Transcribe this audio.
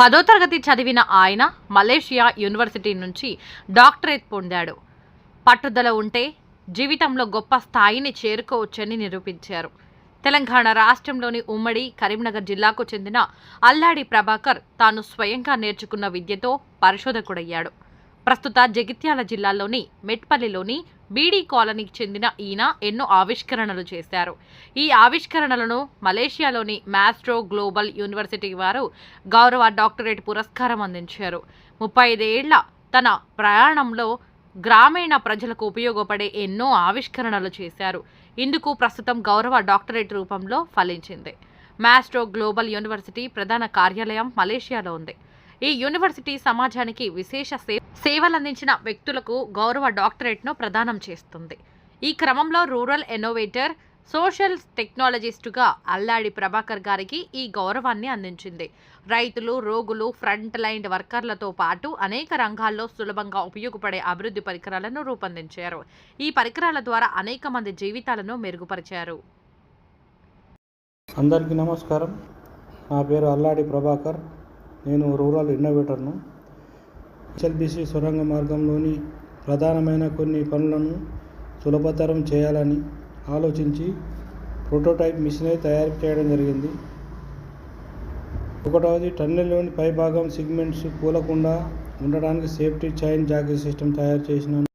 పదో తరగతి చదివిన ఆయన మలేషియా యూనివర్సిటీ నుంచి డాక్టరేట్ పొందాడు. పట్టుదల ఉంటే జీవితంలో గొప్ప స్థాయిని చేరుకోవచ్చని నిరూపించారు. తెలంగాణ రాష్ట్రంలోని ఉమ్మడి కరీంనగర్ జిల్లాకు చెందిన అల్లాడి ప్రభాకర్ తాను స్వయంగా నేర్చుకున్న విద్యతో పరిశోధకుడయ్యాడు. ప్రస్తుత జగిత్యాల జిల్లాలోని మెట్పల్లిలోని బీడీ కాలనీకి చెందిన ఈయన ఎన్నో ఆవిష్కరణలు చేశారు. ఈ ఆవిష్కరణలను మలేషియాలోని మాస్ట్రో గ్లోబల్ యూనివర్సిటీ వారు గౌరవ డాక్టరేట్ పురస్కారం అందించారు. ముప్పై ఐదేళ్ళ తన ప్రయాణంలో గ్రామీణ ప్రజలకు ఉపయోగపడే ఎన్నో ఆవిష్కరణలు చేశారు. ఇందుకు ప్రస్తుతం గౌరవ డాక్టరేట్ రూపంలో ఫలించింది. మాస్ట్రో గ్లోబల్ యూనివర్సిటీ ప్రధాన కార్యాలయం మలేషియాలో ఉంది. ఈ యూనివర్సిటీ సమాజానికి విశేష సేవ సేవలందించిన వ్యక్తులకు గౌరవ డాక్టరేట్ను ప్రదానం చేస్తుంది. ఈ క్రమంలో రూరల్ ఎన్నోవేటర్ సోషల్ టెక్నాలజిస్టుగా అల్లాడి ప్రభాకర్ గారికి ఈ గౌరవాన్ని అందించింది. రైతులు రోగులు ఫ్రంట్ లైన్ వర్కర్లతో పాటు అనేక రంగాల్లో సులభంగా ఉపయోగపడే అభివృద్ధి పరికరాలను రూపొందించారు. ఈ పరికరాల ద్వారా అనేక మంది జీవితాలను మెరుగుపరిచారు. అందరికీ నమస్కారం. నా పేరు అల్లాడి ప్రభాకర్. నేను రూరల్ ఇన్నోవేటర్ను. హెచ్ఎల్బిసి సొరంగ మార్గంలోని ప్రధానమైన కొన్ని పనులను సులభతరం చేయాలని ఆలోచించి ప్రోటోటైప్ మిషనరీ తయారు చేయడం జరిగింది. ఒకటవది టన్నెల్లోని పైభాగం సిగ్మెంట్స్ కూలకుండా ఉండడానికి సేఫ్టీ చైన్ జాకీ సిస్టమ్ తయారు చేసినాను